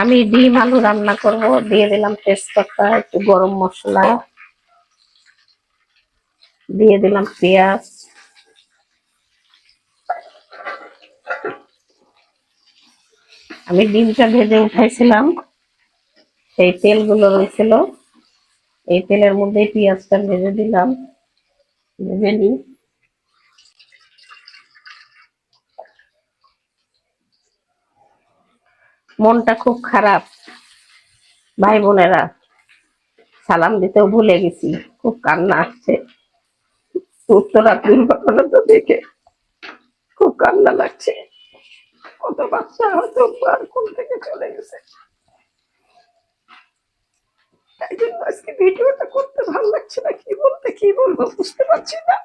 আমি ডিম আলু রান্না করব, দিয়ে দিলাম তেজপাতা, একটু গরম মশলা, দিয়ে দিলাম পেঁয়াজ। আমি ডিমটা ভেজে উঠাইছিলাম, সেই তেলগুলো রয়েছিল। এই তেলের মধ্যে পেঁয়াজটা ভেজে দিলাম, ভেজে নিই। মনটা খুব খারাপ। ভাই বোনেরা সালাম দিতেও ভুলে গেছি। খুব কান্না আসছে। উত্তরা দুর্ঘটনাটা দেখে খুব কান্না লাগছে। কত বাচ্চা হয়তো কোন থেকে চলে গেছে। তাই জন্য আজকে ভিডিওটা করতে ভালো লাগছে না। কি বলতে, কি বলব বুঝতে পারছি না।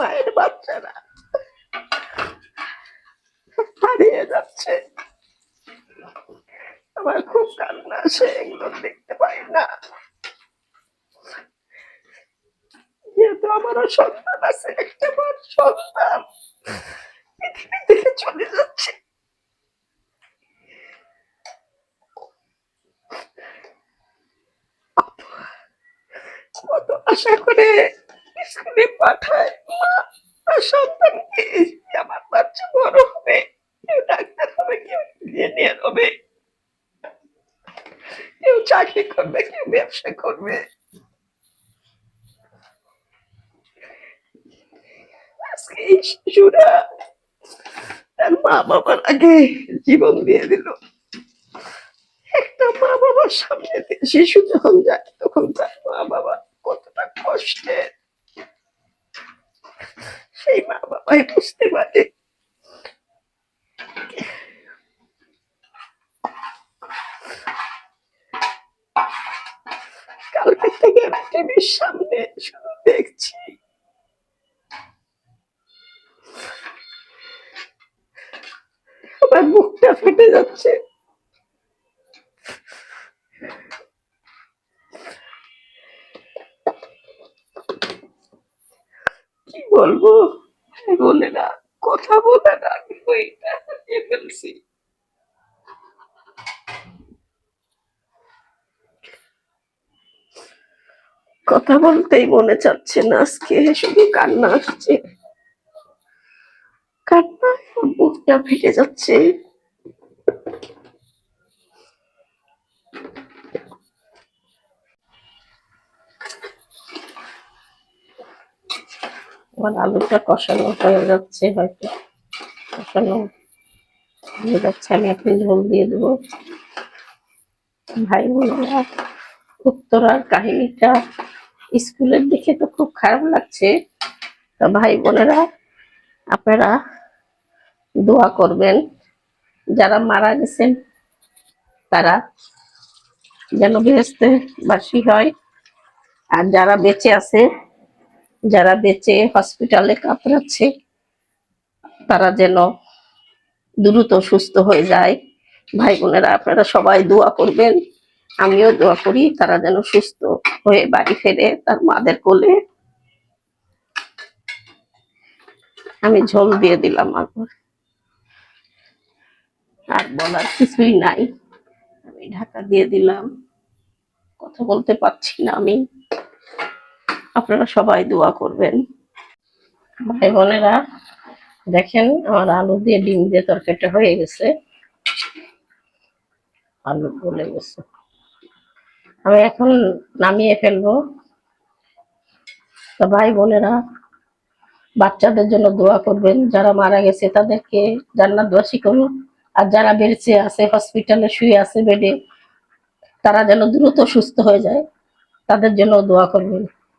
মায়ের বাচ্চারা। হারিয়ে যাচ্ছে। আমার খুব কান্না আসে এগুলো দেখতে পাই না। যেহেতু আমারও সন্তান আছে, একটা সন্তান। পৃথিবী থেকে চলে যাচ্ছে। কত আশা করে স্কুলে পাঠায়। মা আর সন্তানকে আমার বাচ্চা বড় হবে। কেউ ডাক্তার হবে, কেউ ইঞ্জিনিয়ার হবে। কেউ চাকরি করবে, কেউ ব্যবসা করবে। আজকে এই শিশুরা তার মা বাবার আগে জীবন দিয়ে দিল। একটা মা বাবার সামনে শিশু যখন যায়, তখন তার মা বাবা কতটা কষ্টের। সেই মা বাবাই বুঝতে পারে। কালকে থেকে আমি টিভির সামনে শুধু দেখছি। আমার বুকটা ফেটে যাচ্ছে। কি বলব? বলে না, কথা বলে না আমি ফেলছি। কথা বলতেই মনে চাচ্ছে না, আজকে শুধু কান্না আসছে। আমার বুকটা ফেটে যাচ্ছে। আমার আলুটা কষানো হয়ে যাচ্ছে হয়তো। কষানো হয়ে যাচ্ছে, আমি এখন ঝোল দিয়ে দেবো। ভাই বোনেরা, উত্তরার কাহিনীটা স্কুলের দিকে তো খুব খারাপ লাগছে। তো ভাই বোনেরা, আপনারা দোয়া করবেন, যারা মারা গেছেন, তারা যেন বেহেস্তে বাসি হয়। আর যারা বেঁচে আছে যারা বেঁচে হসপিটালে কাতরাচ্ছে, তারা যেন দ্রুত সুস্থ হয়ে যায়। ভাই বোনেরা, আপনারা সবাই দোয়া করবেন। আমিও দোয়া করি, তারা যেন সুস্থ হয়ে বাড়ি ফেরে তার মাদের কোলে। আমি ঝোল দিয়ে দিলাম আবার আর বলার কিছুই নাই। আমি ঢাকা দিয়ে দিলাম। কথা বলতে পারছি না আমি। আপনারা সবাই দোয়া করবেন। ভাই বোনেরা, দেখেন আমার আলু দিয়ে ডিম দিয়ে তরকারিটা হয়ে গেছে। আলু গলে গেছে। আমি এখন নামিয়ে ফেলব। তো ভাই বোনেরা, বাচ্চাদের জন্য দোয়া করবেন। যারা মারা গেছে তাদেরকে জান্নাত বাসী করুন আর যারা বেঁচে আছে হসপিটালে শুয়ে আছে বেডে তারা যেন দ্রুত সুস্থ হয়ে যায়, তাদের জন্য দোয়া করবেন।